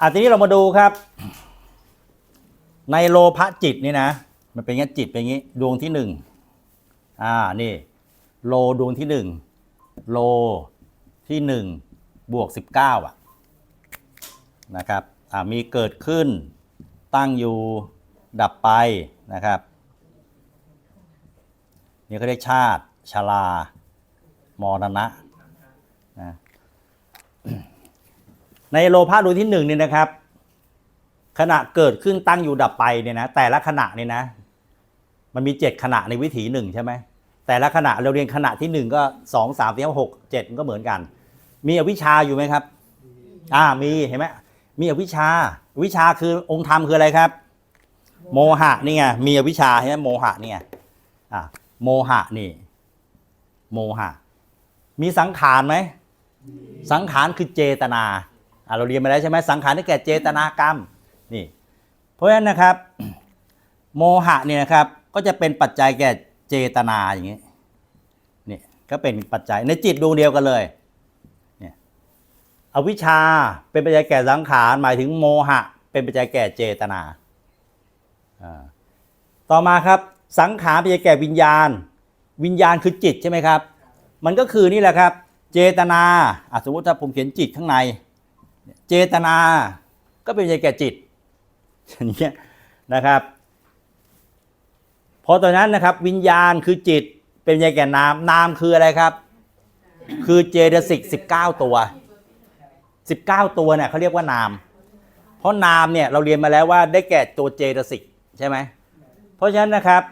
อะทีนี้เรามาดูครับ ในโลภะจิตนี่นะ มันเป็นงี้จิตเป็นงี้ ดวงที่หนึ่งอ่านี่ โลดวงที่หนึ่งโลที่หนึ่งบวกสิบเก้าอะนะครับอ่ามีเกิดขึ้น ตั้งอยู่ดับไปนะครับนี่เขาเรียกชาติชรามรณะนะ ในโลภะดวงที่หนึ่งเนี่ยนะครับ ขณะเกิดขึ้นตั้งอยู่ดับไปเนี่ยนะแต่ละขณะเนี่ยนะ มันมีเจ็ดขณะในวิถีหนึ่งใช่ไหมแต่ละขณะเราเรียนขณะที่หนึ่งก็สองสามสี่ห้าหกเจ็ดมันก็เหมือนกัน มีอวิชชาอยู่ไหมครับ อ่ามีเห็นไหมมีอวิชชาอวิชชาคือองค์ธรรมคืออะไรครับ โมหะนี่ไงมีอวิชชาใช่ไหมโมหะนี่ไงอ่าโมหะนี่ โมหะ มีสังขารไหมสังขารคือเจตนาอะ เราเรียนมาแล้วใช่ไหมสังขารได้แก่เจตนากรรมนี่เพราะฉะนั้นนะครับโมหะเนี่ยนะครับก็จะเป็นปัจจัยแก่เจตนาอย่างนี้นี่ก็เป็นปัจจัยในจิตดวงเดียวกันเลยเนี่ยอวิชชาเป็นปัจจัยแก่สังขารหมายถึงโมหะ เป็นปัจจัยแก่เจตนาต่อมาครับสังขารเป็นปัจจัยแก่วิญญาณ วิญญาณคือจิตใช่ไหมครับ มันก็คือนี่แหละครับ เจตนาอะสมมติถ้าผมเขียนจิตข้างใน เจตนาก็เป็นปัจแก่จิตอย่างเงี้ยนะครับ พอตอนนั้นนะครับ วิญญาณคือจิตเป็นปัจแก่นามนามคืออะไรครับ คือเจตสิกสิบเก้าตัวสิบเก้าตัวเนี่ยเขาเรียกว่านาม เพราะนามเนี่ยเราเรียนมาแล้วว่าได้แก่ตัวเจตสิกใช่ไหมเพราะฉะนั้นนะครับ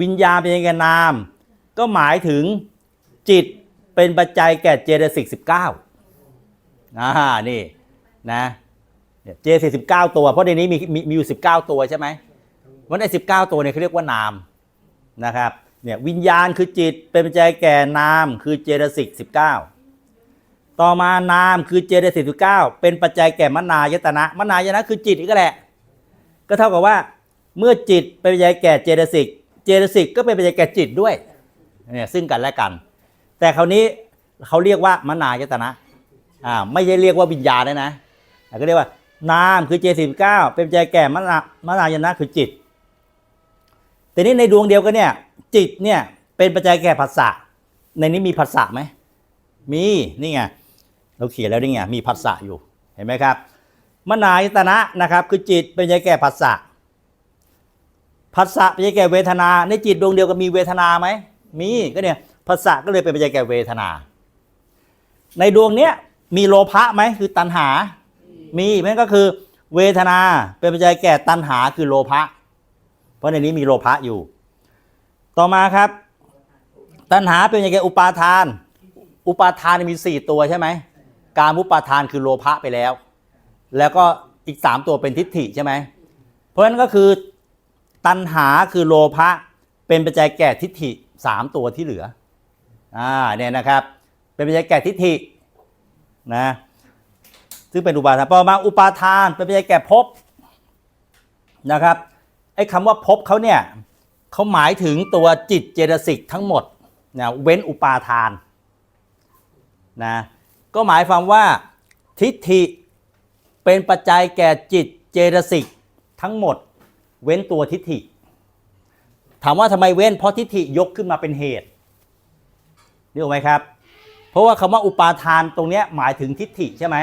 วิญญาณเป็นปัจแก่นาม ก็หมายถึงจิตเป็นปัจจัยแก่เจตสิกสิบเก้า อ่านี่นะเนี่สิบเก้าตัว เพราะในนี้มีมีมีอยู่สิบเก้าตัวใช่ไหมวันไอ้สิบเก้าตัวเนี่ยเขาเรียกว่านามนะครับเนี่ยวิญญาณคือจิตเป็นปัจจัยแก่นามคือเจตสิกสิบเก้าต่อมานามคือเจตสิกสิบเก้าเป็นปัจจัยแก่มนายตนะมนายตนะคือจิตอีกก็แหละ ก็เท่ากับว่าเมื่อจิตเป็นปัจจัยแก่เจตสิกเจตสิกก็เป็นปัจจัยแก่จิตด้วยเนี่ยซึ่งกันและกัน แต่คราวนี้เขาเรียกว่ามนายตนะ อ่าไม่ใช่เรียกว่าวิญญาณนะนะแต่ก็เรียกว่านามคือเจสิบเก้าเป็นปัจแก่มนามนายนะคือจิตแต่นี้ในดวงเดียวกันเนี่ย จิตเนี่ยเป็นปัจจัยแก่ภาษาในนี้มีภาษาไหมมีนี่ไงเราเขียนแล้วนี่ไงมีภาษาอยู่เห็นไหมครับมนายตนะนะครับคือจิตเป็นปัจแก่ภาษาภาษาเป็นปัจแก่เวทนา ในจิตดวงเดียวกันมีเวทนาไหมมีก็เนี่ยภาษาก็เลยเป็นปัจจัยแก่เวทนา ในดวงเนี้ย มีโลภะไหมคือตัณหา มีนั่นก็คือ เวทนาเป็นปัจจัยแก่ตัณหาคือโลภะเพราะในนี้มีโลภะอยู่ ต่อมาครับ ตัณหาเป็นปัจจัยแก่อุปาทาน อุปาทานมีสี่ตัวใช่ไหมการอุปาทานคือโลภะไปแล้ว แล้วก็อีกสามตัวเป็นทิฏฐิใช่ไหมเพราะฉะนั้นก็คือตัณหาคือโลภะเป็นปัจจัยแก่ทิฏฐิสามตัวที่เหลืออ่าเนี่ยนะครับ เป็นปัจจัยแก่ทิฏฐิ นะซึ่งเป็นอุปาทานพอมาอุปาทานเป็นปัจจัยแก่ภพนะครับไอ้คำว่าภพเขาเนี่ยเขาหมายถึงตัวจิตเจตสิกทั้งหมดนะเว้นอุปาทานนะก็หมายความว่าทิฏฐิเป็นปัจจัยแก่จิตเจตสิกทั้งหมด เว้นตัวทิฏฐิ ถามว่าทำไมเว้นเพราะทิฏฐิยกขึ้นมาเป็นเหตุนี่ถูกไหมครับ เพราะว่าคำว่าอุปาทานตรงเนี้ยหมายถึงทิฏฐิใช่ไหม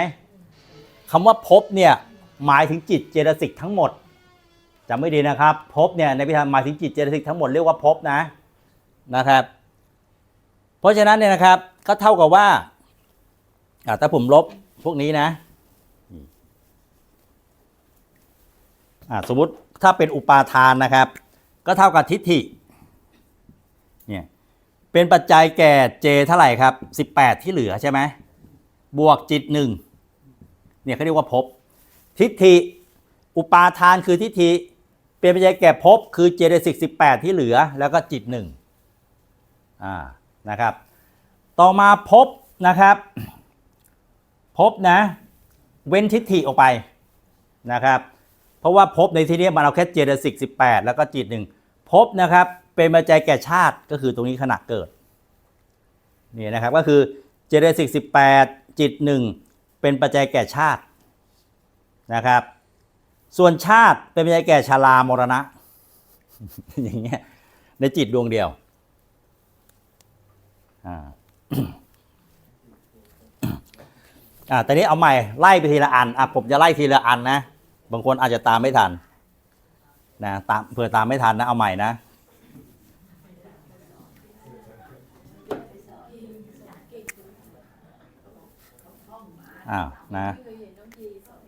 คำว่าภพเนี่ยหมายถึงจิตเจตสิกทั้งหมดจำไม่ดีนะครับภพเนี่ยในพิธามหมายถึงจิตเจตสิกทั้งหมดเรียกว่าภพนะนะครับ เพราะฉะนั้นเนี่ยนะครับก็เท่ากับว่าถ้าผมลบพวกนี้นะสมมติถ้าเป็นอุปาทานนะครับ ก็เท่ากับทิฏฐิเนี่ย เป็นปัจจัยแก่เจเท่าไหร่ครับ 18 ที่เหลือใช่ไหมบวกจิตหนึ่งเนี่ยเขาเรียกว่าภพทิฏฐิอุปาทานคือทิฏฐิเป็นปัจจัยแก่ภพคือเจตสิก18 ที่เหลือ แล้วก็จิตหนึ่งอ่านะครับ ต่อมาภพนะครับภพนะ เว้นทิฏฐิออกไปนะครับ เพราะว่าภพในที่นี้มันเอาแค่เจตสิก18 แล้วก็จิตหนึ่งภพนะครับ เป็นปัจจัยแก่ชาติก็คือตรงนี้ขณะเกิดนี่นะครับก็คือเจตสิก18จิตหนึ่งเป็นปัจจัยแก่ชาตินะครับ ส่วนชาติเป็นปัจจัยแก่ชารามรณะ อย่างเงี้ยในจิตดวงเดียวอ่าอ่าตอนนี้เอาใหม่ไล่ไปทีละอันอะผมจะไล่ทีละอันนะ บางคนอาจจะตามไม่ทันนะตามเผื่อตามไม่ทันนะเอาใหม่นะ อ้าวนะเคยเห็นน้องจีสอน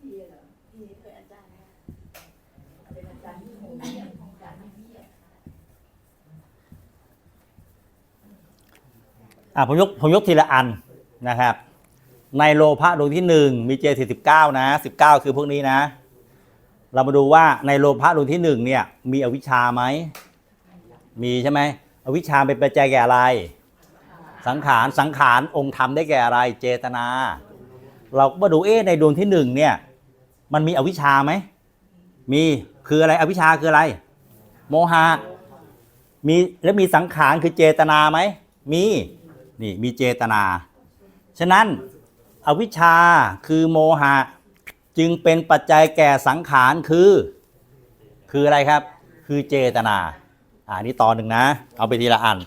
จีเหรอจีเคยอาจารย์นะเป็นอาจารย์ที่โหเนี่ยอาจารย์ที่พี่อะอะผมยกผมยกทีละอันนะครับ ในโลภะดวงที่หนึ่งมีเจสี่สิบเก้านะสิบเก้าคือพวกนี้นะ เรามาดูว่าในโลภะดวงที่หนึ่งเนี่ยมีอวิชชาไหมมีใช่ไหมอวิชชาเป็นปัจจัยแก่อะไร สังขารสังขารองค์ธรรมได้แก่อะไรเจตนา เราก็มาดูเอ๊ะในดวงที่หนึ่งเนี่ยมันมีอวิชชาไหมมีคืออะไรอวิชชาคืออะไร โมหะมีแล้วมีสังขารคือเจตนาไหมมีนี่มีเจตนา ฉะนั้นอวิชชาคือโมหะจึงเป็นปัจจัยแก่สังขารคือ คืออะไรครับ คือเจตนา อ่านี่ตอนหนึ่งนะ เอาไปทีละอัน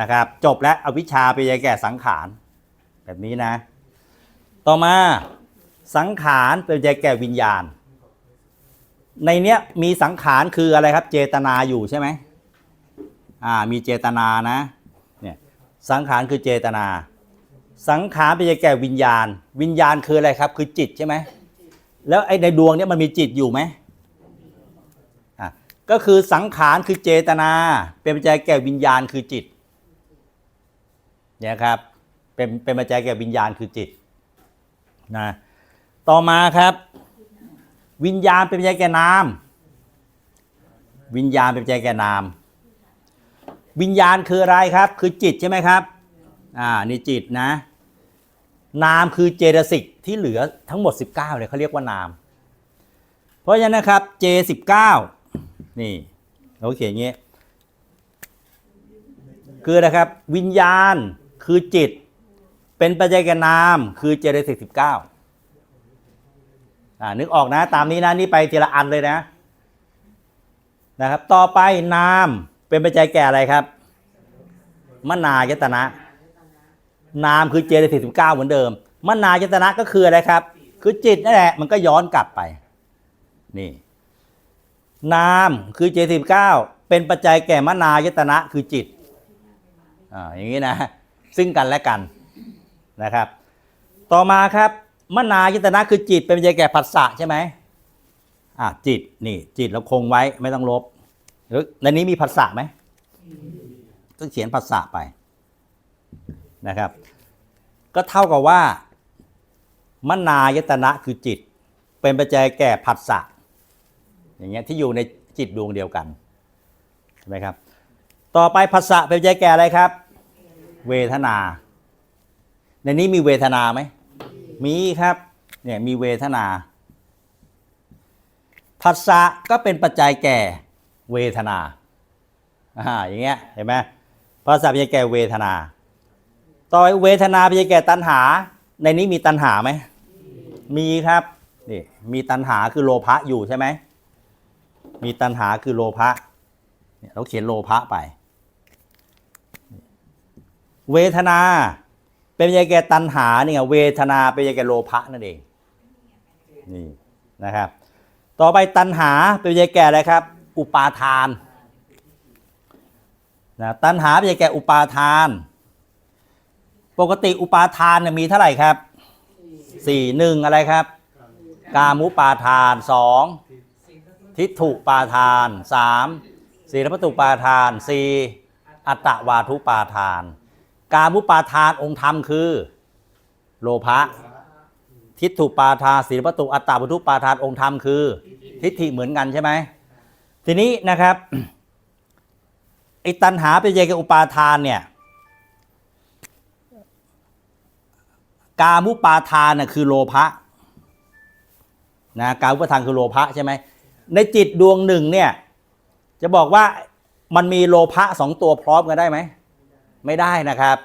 นะครับ จบแล้วอวิชชาเป็นปัจจัยแก่สังขาร แบบนี้นะ ต่อมาสังขารเป็นปัจจัยแก่วิญญาณ ในเนี้ยมีสังขารคืออะไรครับ เจตนาอยู่ใช่ไหมอ่ามีเจตนานะเนี่ยสังขารคือเจตนา สังขารเป็นแก่วิญญาณ วิญญาณคืออะไรครับ คือจิตใช่ไหมแล้วไอ้ในดวงเนี้ยมันมีจิตอยู่ไหมก็คือสังขารคือเจตนา เป็นปัจจัยแก่วิญญาณคือจิต เนี่ยครับเป็นเป็นปัจจัยแก่วิญญาณคือจิตนะต่อมาครับ วิญญาณเป็นปัจจัยแก่นาม วิญญาณเป็นปัจจัยแก่นาม วิญญาณคืออะไรครับ คือจิตใช่ไหมครับอ่านี่จิตนะ นามคือเจตสิกที่เหลือทั้งหมด 19เนี่ยเขาเรียกว่านาม เพราะฉะนั้นนะครับ J 19 นี่เราเขียนอย่างนี้คือนะครับวิญญาณ คือจิต เป็นปัจจัยแก่นาม คือเจตสิก19อ่านึกออกนะ ตามนี้นะนี่ไปทีละอันเลยนะ นะครับ ต่อไปนามเป็นปัจจัยแก่อะไรครับมนายตนะ นามคือเจตสิบเก้าเหมือนเดิมมนายตนะก็คืออะไรครับ คือจิตนั่นแหละมันก็ย้อนกลับไป นี่ นามคือเจสิบเก้าเป็นปัจจัยแก่มนายตนะคือจิตอ่าอย่างนี้นะ ซึ่งกันและกันนะครับ ต่อมาครับมนายตนะคือจิตเป็นปัจจัยแก่ผัสสะใช่ไหมอ่าจิตนี่จิตเราคงไว้ไม่ต้องลบหรือในนี้มีภาษาไหมก็เขียนภาษาไปนะครับ ก็เท่ากับว่ามนายตนะคือจิต เป็นปัจจัยแก่ผัสสะอย่างเงี้ยที่อยู่ในจิตดวงเดียวกันใช่ไหมครับ ต่อไปผัสสะเป็นปัจจัยแก่อะไรครับ เวทนา ในนี้มีเวทนาไหม มีครับ เนี่ยมีเวทนาผัสสะก็เป็นปัจจัยแก่เวทนา อ่า อย่างเงี้ย เห็นไหมภาษาเป็นแก่เวทนา ต่อเวทนาเป็นแก่ตัณหา ในนี้มีตัณหาไหม มีครับ นี่ มีตัณหาคือโลภะอยู่ใช่ไหม มีตัณหาคือโลภะ เนี่ยเราเขียนโลภะไป เวทนา เป็นแก่ตัณหาเนี่ยเวทนาเป็นแก่โลภะนั่นเองนี่นะครับ ต่อไปตัณหาเป็นแก่อะไรครับ อุปาทานนะตัณหาเป็นแก่อุปาทาน ปกติอุปาทานเนี่ยมีเท่าไหร่ครับสี่หนึ่งอะไรครับ กามุปาทานสองทิฏฐุปาทานสามสีรพตุปาทานสี่อัตตวาทุปาทาน กามุปาทานองค์ธรรมคือ โลภะทิฏฐุปาทานสีรพตุอัตตวาทุปาทานองค์ธรรมคือ ทิฏฐิเหมือนกันใช่ไหมทีนี้นะครับไอ้ตัณหาเป็นเยกับอุปาทานเนี่ยกามุปาทานน่ะคือโลภะนะกามุปาทานคือโลภะใช่ไหมในจิตดวงหนึ่งเนี่ยจะบอกว่ามันมีโลภะสองตัวพร้อมกันได้ไหม ไม่ได้นะครับ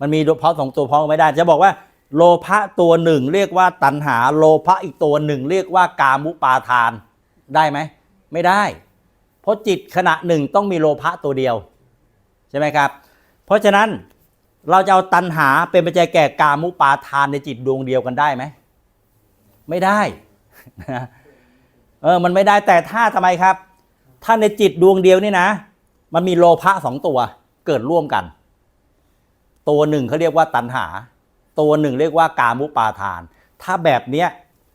มันมีโลภะสองตัวพร้อมกันไม่ได้ จะบอกว่า โลภะตัวหนึ่งเรียกว่าตัณหา โลภะอีกตัวหนึ่ง เรียกว่ากามุปาทาน ได้ไหม ไม่ได้ เพราะจิตขณะหนึ่งต้องมีโลภะตัวเดียว ใช่ไหมครับ เพราะฉะนั้นเราจะเอาตัณหาเป็นปัจจัยแก่กามุปาทานในจิตดวงเดียวกันได้ไหม ไม่ได้เออ มันไม่ได้แต่ถ้าทำไมครับ ถ้าในจิตดวงเดียวนี่นะ มันมีโลภะสองตัว เกิดร่วมกัน ตัวหนึ่งเขาเรียกว่าตัณหา ตัวหนึ่งเรียกว่ากามุปาทาน ถ้าแบบเนี้ย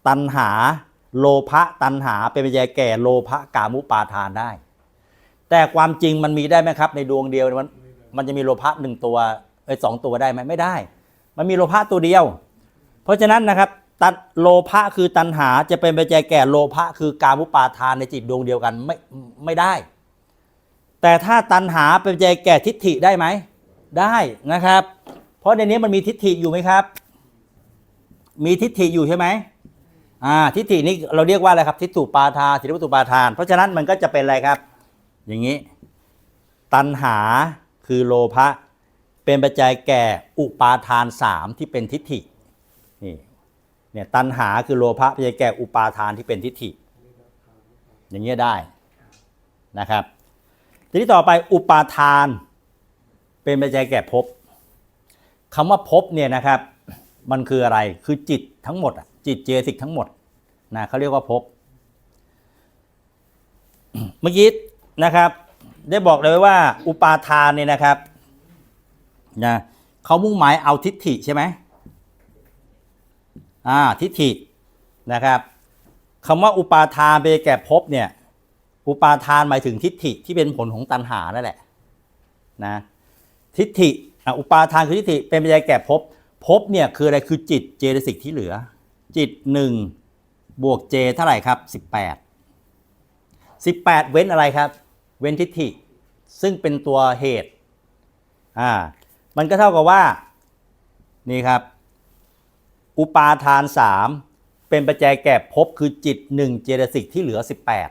ตัณหาโลภะตัณหาเป็นปัจจัยแก่โลภะกามุปาทานได้ แต่ความจริงมันมีได้ไหมครับ ในดวงเดียวมันมันจะมีโลภะหนึ่งตัวไอ้สองตัวได้ไหมไม่ได้ มันมีโลภะตัวเดียว เพราะฉะนั้นนะครับตัโลภะคือตัณหาจะเป็นปัจจัยแก่โลภะคือกามุปาทานในจิตดวงเดียวกันไม่ไม่ได้ แต่ถ้าตัณหาเป็นปัจจัยแก่ทิฏฐิได้ไหม ได้นะครับ เพราะในนี้มันมีทิฏฐิอยู่ไหมครับ มีทิฏฐิอยู่ใช่ไหมอ่าทิฏฐินี้เราเรียกว่าอะไรครับ ทิฏฐุปาทานทิฏฐุปาทาน เพราะฉะนั้นมันก็จะเป็นอะไรครับ อย่างนี้ ตัณหาคือโลภะเป็นปัจจัยแก่อุปาทานสามที่เป็นทิฏฐินี่เนี่ยตัณหาคือโลภะปัจจัยแก่อุปาทานที่เป็นทิฏฐิ อย่างเงี้ยได้นะครับ ทีนี้ต่อไปอุปาทาน เป็นปัจจัยแก่ภพคำว่าภพเนี่ยนะครับ มันคืออะไรคือจิตทั้งหมดจิตเจสิกทั้งหมดนะเขาเรียกว่าภพเมื่อกี้นะครับ ได้บอกเลยว่า อุปาทานเนี่ยนะครับนะเขามุ่งหมายเอาทิฏฐิใช่ไหมอ่าทิฏฐินะครับคำว่าอุปาทานไปแก่ภพเนี่ย อุปาทานหมายถึงทิฏฐิที่เป็นผลของตัณหานั่นแหละนะทิฏฐิอุปาทานคือทิฏฐิเป็นปัจจัยแก่ภพภพเนี่ยคืออะไรคือจิตเจตสิกที่เหลือ จิตหนึ่งบวกเจเท่าไหร่ครับสิบแปดสิบแปดเว้นอะไรครับ เว้นทิฏฐิ ซึ่งเป็นตัวเหตุอ่ามันก็เท่ากับว่านี่ครับ อุปาทานสามเป็นปัจจัยแก่ภพคือจิตหนึ่งเจตสิกที่เหลือสิบแปด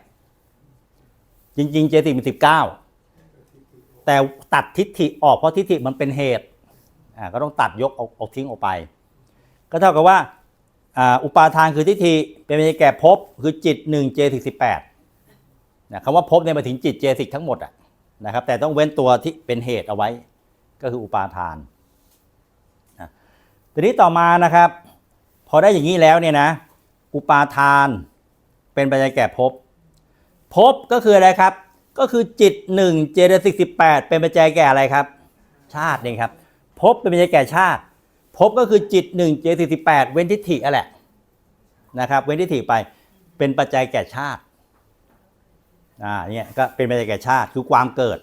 จริง ๆ เจติมันสิบเก้าแต่ตัดทิฏฐิออกเพราะทิฏฐิมันเป็นเหตุก็ต้องตัดยกเอาเอาทิ้งออกไป ก็เท่ากับว่าอ,อุปาทานคือทิฏฐิเป็นไปแก่ภพคือจิตหนึ่งเจติสิบแปดนะคำว่าภพเนี่ยมาถึงจิตเจสิกทั้งหมดอะนะครับแต่ต้องเว้นตัวที่เป็นเหตุเอาไว้ ก็คืออุปาทานนะทีนี้ต่อมานะครับ พอได้อย่างนี้แล้วเนี่ยนะอุปาทานเป็นปัจจัยแก่ภพ ภพก็คืออะไรครับ ก็คือจิตหนึ่งเจตสิกสิบแปดเป็นปัจจัยแก่อะไรครับ ชาตินี่ครับภพเป็นปัจจัยแก่ชาติภพก็คือจิตหนึ่งเจตสิกสิบแปดเว้นทิฏฐิอะแหละนะครับ เว้นทิฏฐิไปเป็นปัจจัยแก่ชาติอ่าเนี่ยก็เป็นปัจจัยแก่ชาติคือความเกิด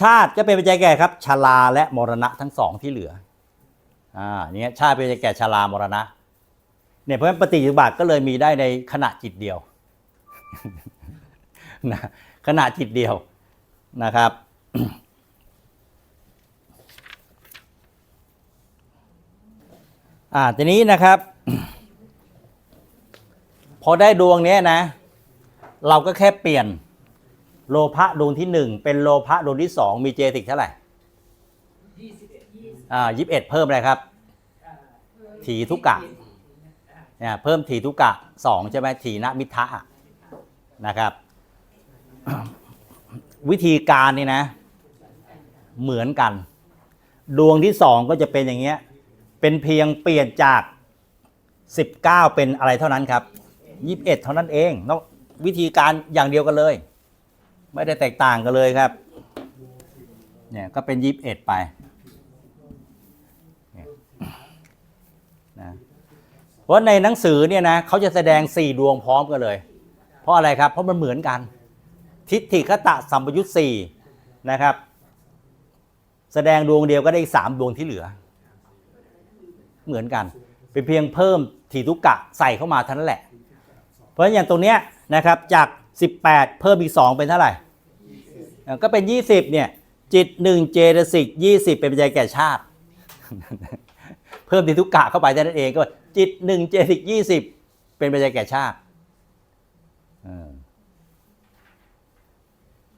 ชาติก็เป็นปัจจัยแก่ครับชราและมรณะทั้งสองที่เหลืออ่าเนี่ยชาติเป็นปัจจัยแก่ชรามรณะเนี่ยเพราะฉะนั้นปฏิจุบัติก็เลยมีได้ในขณะจิตเดียว นะขณะจิตเดียวนะครับ อ่าทีนี้นะครับ พอได้ดวงเนี้ยนะ เราก็แค่เปลี่ยนโลภะดวงที่หนึ่งเป็นโลภะดวงที่สองมีเจติกเท่าไหร่อ่ายี่สิบเอ็ดเพิ่มอะไรครับ ถีทุกกะเนี่ยเพิ่มถีทุกกะสองใช่ไหมถีนมิทะนะครับ วิธีการนี่นะ เหมือนกัน ดวงที่สองก็จะเป็นอย่างเงี้ย เป็นเพียงเปลี่ยนจาก 19 เป็นอะไรเท่านั้นครับ 21 เท่านั้นเองนอกวิธีการอย่างเดียวกันเลย ไม่ได้แตกต่างกันเลยครับเนี่ยก็เป็น 21 ไปเนี่ยนะเพราะในหนังสือเนี่ยนะเขาจะแสดง 4 ดวงพร้อมกันเลย เพราะอะไรครับ เพราะมันเหมือนกัน ทิฏฐิคตะสัมปยุตสี่นะครับ แสดงดวงเดียวก็ได้สามดวงที่เหลือ เหมือนกัน เป็นเพียงเพิ่มถีทุกกะใส่เข้ามาเท่านั้นแหละ เพราะฉะนั้นอย่างตรงเนี้ยนะครับจาก 18 เพิ่มอีก 2 เป็นเท่าไหร่ ก็เป็น 20เนี่ยจิต1เจตสิก20 เป็นปัจจัยแก่ชาติ เพิ่มถีทุกกะเข้าไปเท่านั้นเองก็จิต1เจตสิก20 เป็นปัจจัยแก่ชาติ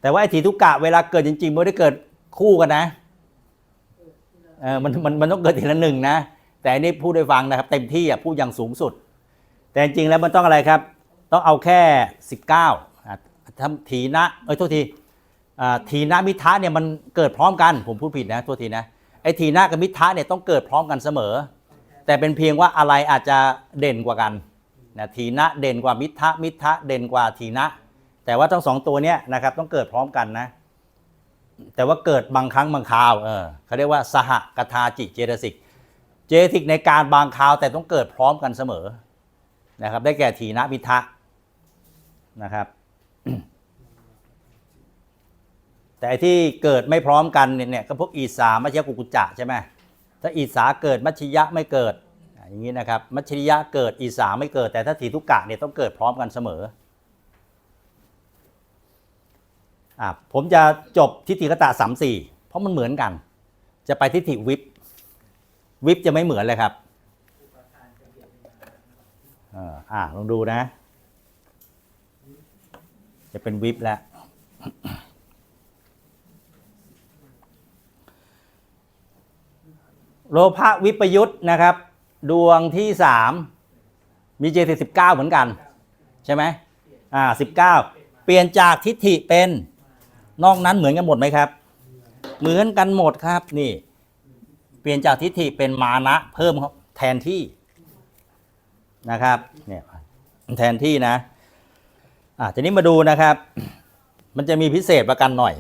แต่ว่าไอ้ถีทุกกะเวลาเกิดจริงๆมันไม่ได้เกิดคู่กันนะเออมันมันมันต้องเกิดทีละหนึ่งนะ แต่อันนี้พูดให้ฟังนะครับ เต็มที่อะพูดอย่างสูงสุด แต่จริงๆแล้วมันต้องอะไรครับ ต้องเอาแค่ 19อะทำทีนะเอ้ยโทษทีอ่าทีนะมิทะเนี่ยมันเกิดพร้อมกัน ผมพูดผิดนะโทษทีนะไอ้ทีนะกับมิทะเนี่ยต้องเกิดพร้อมกันเสมอ แต่เป็นเพียงว่าอะไรอาจจะเด่นกว่ากันนะทีนะเด่นกว่ามิทะมิทะเด่นกว่าทีนะ แต่ว่าทั้งสองตัวเนี้ยนะครับต้องเกิดพร้อมกันนะ แต่ว่าเกิดบางครั้งบางคราวเออเขาเรียกว่าสหกทาจิเจตสิก เจตสิกในการบางคราวแต่ต้องเกิดพร้อมกันเสมอนะครับ ได้แก่ทีนะมิทะนะครับ แต่ที่เกิดไม่พร้อมกันเนี่ยก็พวกอีสามัชยกุกุจะใช่ไหมถ้าอีสาเกิดมัชยะไม่เกิดอะอย่างนี้นะครับ มัชริยะเกิดอีสาไม่เกิด แต่ถ้าถีทุกกะเนี่ยต้องเกิดพร้อมกันเสมอ อะผมจะจบทิฏฐิกตะสามสี่เพราะมันเหมือนกัน จะไปทิฏฐิวิปวิปจะไม่เหมือนเลยครับอออ่าลองดูนะ จะเป็นวิปแล้วโลภะวิปยุทธ์นะครับ ดวงที่สามมีเจสิบเก้าเหมือนกัน ใช่ไหมอ่าสิบเก้าเปลี่ยนจากทิฏฐิเป็น นอกนั้นเหมือนกันหมดไหมครับ เหมือนกันหมดครับนี่ เปลี่ยนจากทิฏฐิเป็นมานะ เพิ่มแทนที่นะครับเนี่ยแทนที่นะอะทีนี้มาดูนะครับ มันจะมีพิเศษประกันหน่อย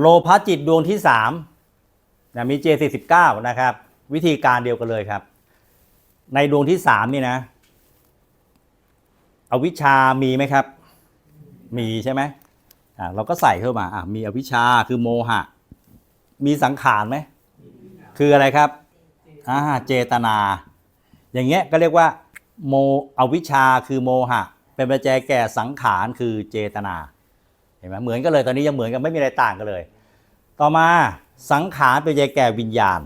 โลภะจิตดวงที่3นะมีเจ49 นะครับ วิธีการเดียวกันเลยครับ ในดวงที่3นี่นะอวิชามีไหมครับ มีใช่ไหมอ่าเราก็ใส่เข้ามาอ่ามีอวิชาคือโมหะ มีสังขารไหม คืออะไรครับอ่าเจตนา อย่างเงี้ยก็เรียกว่า โมอวิชาคือโมหะ เป็นปัจจัยแก่สังขารคือเจตนา ห็นไหมเหมือนกันเลยตอนนี้ยังเหมือนกันไม่มีอะไรต่างกันเลย ต่อมาสังขารเป็นใจแก่วิญญาณ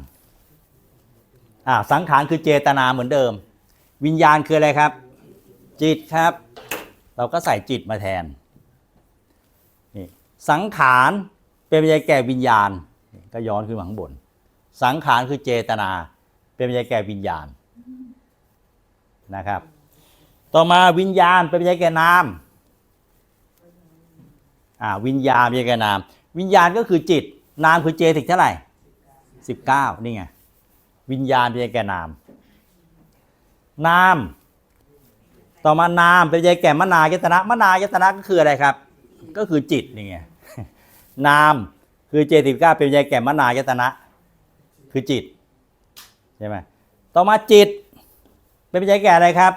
อ่าสังขารคือเจตนาเหมือนเดิม วิญญาณคืออะไรครับ จิตครับ เราก็ใส่จิตมาแทนนี่สังขารเป็นปัจจัยแก่วิญญาณก็ย้อนขึ้นมาข้างบน สังขารคือเจตนา เป็นปัจจัยแก่วิญญาณนะครับ ต่อมาวิญญาณเป็นปัจจัยแก่นาม วิญญาณมีแกนาม วิญญาณก็คือจิต นามคือเจติกเท่าไหร่สิบเก้านี่ไง วิญญาณเป็นแก่นาม นาม ต่อมานามเป็นแก่มนายตนะมนายตนะก็คืออะไรครับ ก็คือจิตนี่ไง นามคือเจติก้าเป็นแก่มนายตนะ คือจิตใช่ไหมต่อมาจิต เป็นปัจแก่อะไรครับ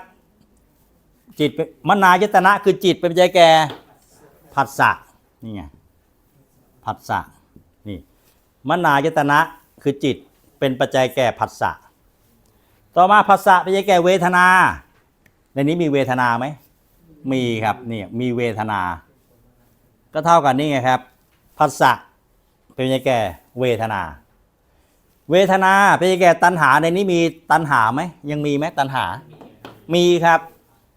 จิตมนายตนะคือจิตเป็นปัจแก่ผัสสะ นี่ไงผัสสะนี่มนายตนะคือจิตเป็นปัจจัยแก่ผัสสะต่อมาผัสสะปัจจัยแก่เวทนา ในนี้มีเวทนาไหมมีครับนี่มีเวทนา ก็เท่ากันนี่ไงครับผัสสะเป็นปัจจัยแก่เวทนา เวทนาเป็นปัจจัยแก่ตัณหาในนี้มีตัณหาไหมยังมีไหมตัณหา มีครับ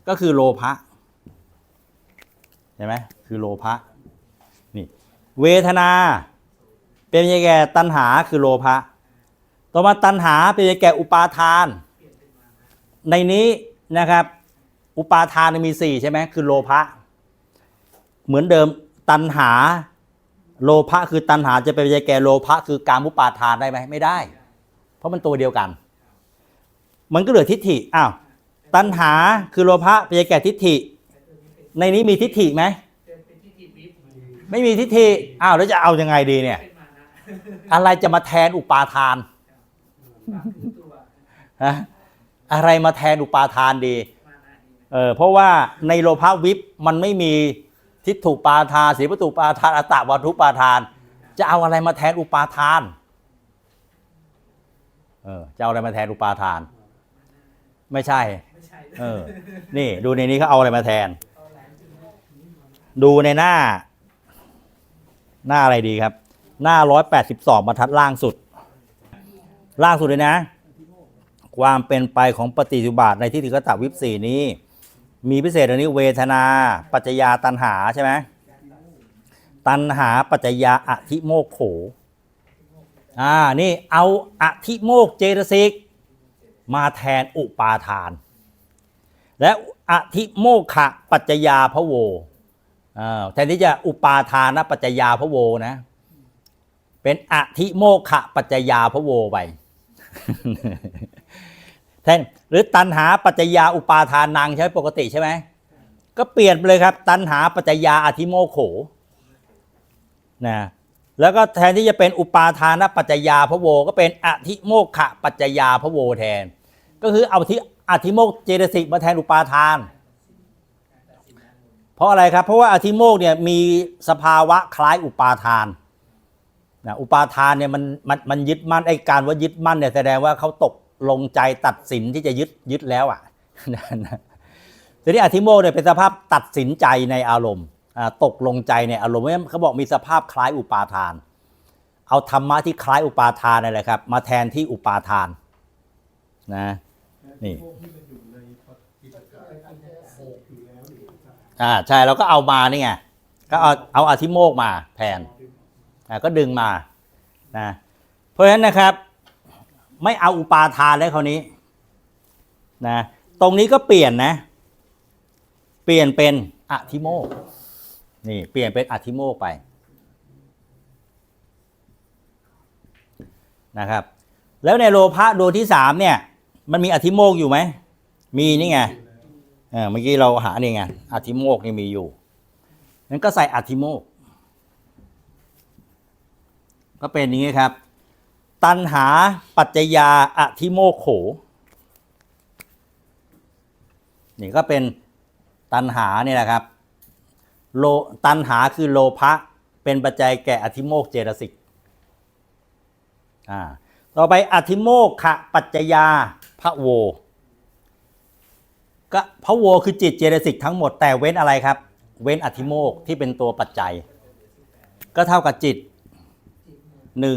ก็คือโลภะใช่ไหมคือโลภะ เวทนา เป็นยังแก่ตัณหาคือโลภะต่อมาตัณหาเป็นยังแก่อุปาทาน ในนี้นะครับอุปาทานมีสี่ใช่ไหมคือโลภะเหมือนเดิมตัณหาโลภะคือตัณหาจะเป็นยแก่โลภะคือการมุปาทานได้ไหมไม่ได้ เพราะมันตัวเดียวกัน มันก็เหลือทิฏฐิอ้าวตัณหาคือโลภะเป็นยแก่ทิฏฐิ ในนี้มีทิฏฐิไหม ไม่มีทิฏฐิอ้าวแล้วจะเอายังไงดีเนี่ย อะไรจะมาแทนอุปาทานอตัวฮะอะไรมาแทนอุปาทานดีเออเพราะว่าในโลภะวิปมันไม่มีทิฏฐุปาทานสีประตูปาทานอัตตวัตุปาทาน จะเอาอะไรมาแทนอุปาทานเออจะเอาอะไรมาแทนอุปาทาน ไม่ใช่ใชเออนี่ดูในนี้เขาเอาอะไรมาแทน ดูในหน้า หน้าอะไรดีครับ หน้า182บรรทัดล่างสุด ล่างสุดเลยนะ ความเป็นไปของปฏิจุบาทในที่ติกตวิปสี่นี้ มีพิเศษอันนี้เวทนา ปัจจยาตันหาใช่ไหมตันหาปัจจยาอธิโมกโขอ่านี่เอาอธิโมกเจตสิกมาแทนอุปาทาน และอธิโมกขะปัจจยาพะโว แทนที่จะอุปาทานปัจจยาพะโวนะ เป็นอธิโมขะปัจจยาพะโวไปแทนหรือตันหาปัจจยาอุปาทานังใช้ปกติใช่ไหมก็เปลี่ยนไปเลยครับ ตันหาปัจจยาอธิโมโขนะแล้วก็แทนที่จะเป็นอุปาทานปัจจยาพะโว ก็เป็นอธิโมขะปัจจยาพะโวแทน ก็คือเอาที่อธิโมกเจตสิกมาแทนอุปาทาน เพราะอะไรครับ เพราะว่าอธิโมกเนี่ยมีสภาวะคล้ายอุปาทานนะอุปาทานเนี่ยมันมันมันยึดมั่นไอ้การว่ายึดมั่นเนี่ยแสดงว่าเขาตกลงใจตัดสินที่จะยึดยึดแล้วอะนะทีนี้อธิโมกเนี่ยเป็นสภาพตัดสินใจในอารมณ์ตกลงใจในอารมณ์เพราะฉะนั้นเขาบอกมีสภาพคล้ายอุปาทาน เอาธรรมะที่คล้ายอุปาทานนั่แหละครับ มาแทนที่อุปาทานนะนี่ อ่าใช่เราก็เอามานี่ไงก็เอาเอาอธิโมกมาแทนอ่าก็ดึงมานะเพราะฉะนั้นนะครับ ไม่เอาอุปาทานแล้วคราวนี้นะตรงนี้ก็เปลี่ยนนะ เปลี่ยนเป็นอธิโมกนี่เปลี่ยนเป็นอธิโมกไปนะครับ แล้วในโลภะดวงที่สามเนี่ย มันมีอธิโมกอยู่ไหม มีนี่ไง เมื่อกี้เราหานี่ไงอธิโมกนี่มีอยู่นั้นก็ใส่อธิโมก ก็เป็นอย่างนี้ครับ ตันหาปัจจยาอธิโมกโข นี่ก็เป็นตันหาเนี่ยนะครับโลตันหาคือโลภะเป็นปัจจัยแก่อธิโมกเจตสิกอ่าต่อไปอธิโมกขะปัจจยาพระโว ก็พระโวคือจิตเจตสิกทั้งหมดแต่เว้นอะไรครับ เว้นอธิโมกที่เป็นตัวปัจจัย ก็เท่ากับจิต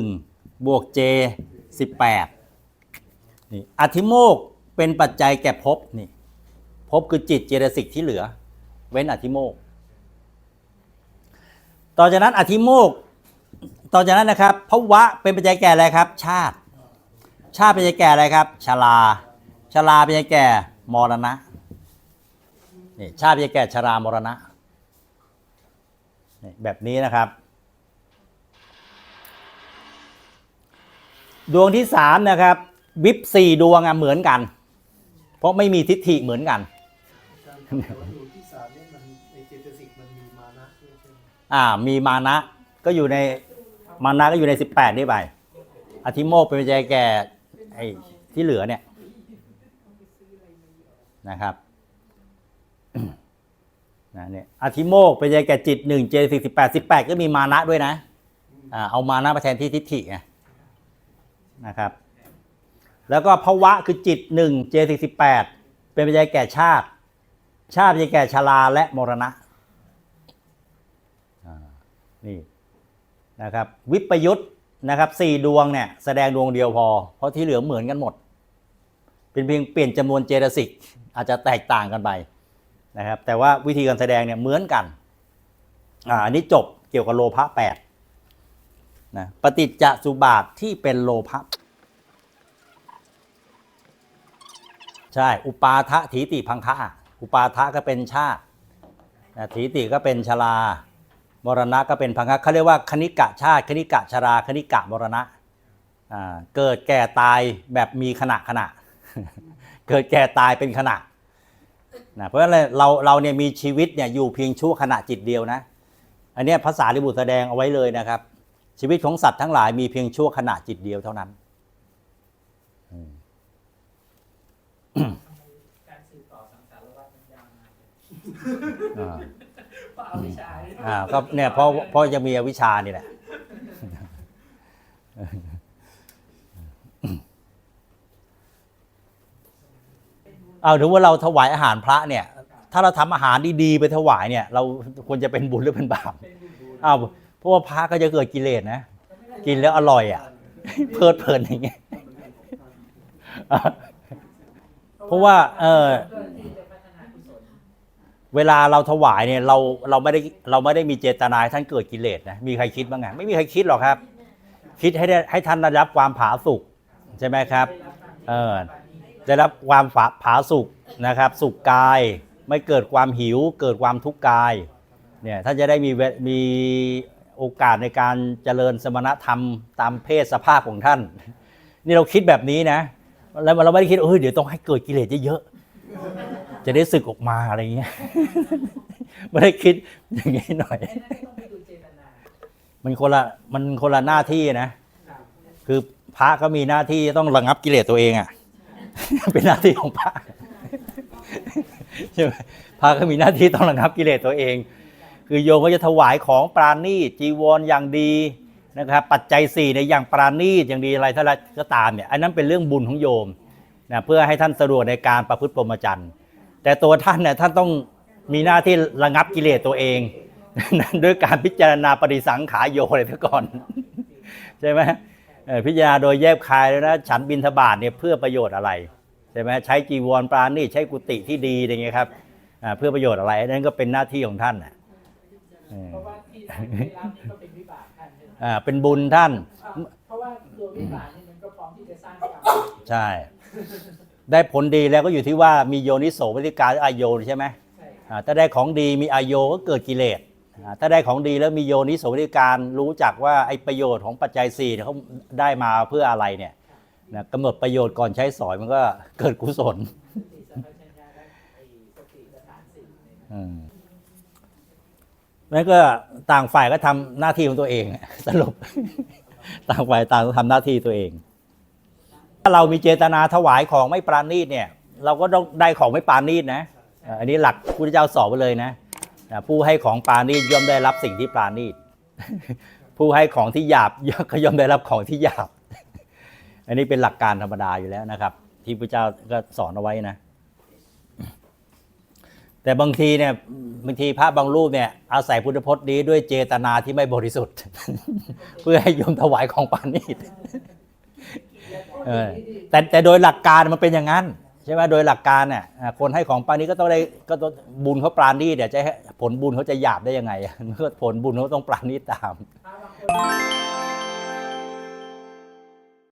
1 บวกเจ18นี่อธิโมกเป็นปัจจัยแก่ภพนี่ภพคือจิตเจตสิกที่เหลือ เว้นอธิโมกต่อจากนั้นอธิโมกต่อจากนั้นนะครับภวะเป็นปัจจัยแก่อะไรครับ ชาติ ชาติเป็นปัจจัยแก่อะไรครับชราชราเป็นปัจจัยแก่มรณะ นี่ชาติจะแก่ชรามรณะนี่แบบนี้นะครับ ดวงที่สามนะครับ วิปสี่ดวงอะเหมือนกัน เพราะไม่มีทิฏฐิเหมือนกันการทำแต่ว่าอยู่ที่สามเนี่ยมันในเจตสิกมันมีมานะด้วยใช่ไหมอ่ามีมานะก็อยู่ในมานะก็อยู่ในสิบแปดนี่ไปอธิโมกเป็นปัจจัยแก่ไอ้ที่เหลือเนี่ยนะครับ นะเนี่ยอธิโมกเป็นปัจจัยแก่จิตหนึ่งเจสิกสิบแปดสิบแปดก็มีมานะด้วยนะอ่าเอามานะมาแทนที่ทิฏฐิไงนะครับ แล้วก็ภวะคือจิตหนึ่งเจสิกสิบแปดเป็นปัจจัยแก่ชาติ ชาติเป็นปัจจัยแก่ชราและมรณะนี่นะครับวิปยุทธ์นะครับสี่ดวงเนี่ยแสดงดวงเดียวพอ เพราะที่เหลือเหมือนกันหมด เป็นเพียงเปลี่ยนจำนวนเจตสิกอาจจะแตกต่างกันไป นะครับ แต่ว่าวิธีการแสดงเนี่ยเหมือนกันอ่าอันนี้จบเกี่ยวกับโลภะแปดนะปฏิจจสุบาทที่เป็นโลภะใช่ อุปาทะถีติพังคะอุปาทะก็เป็นชาตินะถีติก็เป็นชรามรณะก็เป็นพังคะเขาเรียกว่าคณิกะชาติ คณิกะชรา คณิกะมรณะเกิดแก่ตายแบบมีขณะขณะ เกิดแก่ตายเป็นขณะ นะเพราะฉะนั้นเราเราเนี่ยมีชีวิตเนี่ยอยู่เพียงชั่วขณะจิตเดียวนะ อันเนี้ยภาษาลิบุตรแสดงเอาไว้เลยนะครับ ชีวิตของสัตว์ทั้งหลายมีเพียงชั่วขณะจิตเดียวเท่านั้นการสืบต่อสังสารวัฏมันยาวนานอ่าเพราะเอาวิชาเนี่ยอ่าก็เนี่ยเพราะเพราะยังมีอวิชชานี่แหละ เอาถือว่าเราถวายอาหารพระเนี่ย ถ้าเราทำอาหารดีๆไปถวายเนี่ย เราควรจะเป็นบุญหรือเป็นบาปเป็นบุญอ้าวเพราะว่าพระก็จะเกิดกิเลสนะก็กินแล้วอร่อยอะ เพลิดเพลินอย่างเงี้ยเพราะว่า เออเพื่อที่จะพัฒนากุศลเวลาเราถวายเนี่ยเราเราไม่ได้เราไม่ได้มีเจตนาให้ท่านเกิดกิเลสนะมีใครคิดบ้างไงไม่มีใครคิดหรอกครับ คิดให้ได้ให้ท่านได้รับความผาสุกใช่ไหมครับ เออ ได้รับความผาผาสุกนะครับ สุขกายไม่เกิดความหิว เกิดความทุกข์กายเนี่ยท่านจะได้มีเวมีโอกาสในการเจริญสมณธรรมตามเพศสภาพของท่าน นี่เราคิดแบบนี้นะแล้วเราไม่ได้คิดเออเดี๋ยวต้องให้เกิดกิเลสเยอะๆจะได้สึกออกมาอะไรเงี้ยไม่ได้คิดอย่างนี้หน่อยมันคนละมันคนละหน้าที่นะ คือพระก็มีหน้าที่ต้องระงับกิเลสตัวเองอะ เป็นหน้าที่ของพระใช่ไหมพระก็มีหน้าที่ต้องระงับกิเลสตัวเอง คือโยมก็จะถวายของปราณีตจีวรอย่างดีนะครับ ปัจจัยสี่ในอย่างปราณีตอย่างดีอะไรถ้าก็ตามเนี่ยอันนั้นเป็นเรื่องบุญของโยมนะเพื่อให้ท่านสะดวกในการประพฤติพรหมจรรย์แต่ตัวท่านเนี่ยท่านต้องมีหน้าที่ระงับกิเลสตัวเองด้วยการพิจารณาปฏิสังขารโยเลยซะก่อนใช่ไหม พิจารณาโดยแยบคายแล้วนะฉันบินทบาทเนี่ยเพื่อประโยชน์อะไรใช่ไหมใช้จีวรปราณีตใช้กุฏิที่ดีอย่างเงี้ยครับอ่าเพื่อประโยชน์อะไรอันนั้นก็เป็นหน้าที่ของท่านน่ะเออเพราะว่าที่ท่านได้รับนี่ก็เป็นวิบากท่านใช่ไหมอ่าเป็นบุญท่านอ่าเพราะว่าตัววิบากนี่มันก็พร้อมที่จะสร้างกรรมใช่ ได้ผลดีแล้วก็อยู่ที่ว่ามีโยนิโสวิธิการหรืออายโยใช่ไหมใช่อ่าถ้าได้ของดีมีอายโยก็เกิดกิเลสอ่า ถ้าได้ของดีแล้วมีโยนิโสวิธิการรู้จักว่าไอ้ประโยชน์ของปัจจัย4เนี่ยเขาได้มาเพื่ออะไรเนี่ยนะกำหนดประโยชน์ก่อนใช้สอยมันก็เกิดกุศลสติสัมปชัญญะและไอ้สติสถานสี่เนี่ยนะอืมแล้วก็ต่างฝ่ายก็ทำหน้าที่ของตัวเองสรุป ต่างฝ่ายต่างทำหน้าที่ตัวเอง ถ้าเรามีเจตนาถวายของไม่ปราณีตเนี่ย เราก็ต้องได้ของไม่ปราณีตนะ อันนี้หลักพุทธเจ้าสอนไปเลยนะ ผู้ให้ของปราณีตย่อมได้รับสิ่งที่ปราณีตผู้ให้ของที่หยาบก็ย่อมได้รับของที่หยาบ อันนี้เป็นหลักการธรรมดาอยู่แล้วนะครับ ที่พระเจ้าก็สอนเอาไว้นะ แต่บางทีเนี่ยบางทีพระบางรูปเนี่ยอาศัยพุทธพจน์นี้ด้วยเจตนาที่ไม่บริสุทธิ์ เพื่อให้โยมถวายของปานีตแต่แต่โดยหลักการมันเป็นอย่างนั้น ใช่ไหมโดยหลักการเนี่ยคนให้ของปานี้ก็ต้องได้ก็ต้องบุญเขาปราณีเดี๋ยวจะผลบุญเขาจะหยาบได้ยังไงเมื่อผลบุญเขาต้องปราณีตตาม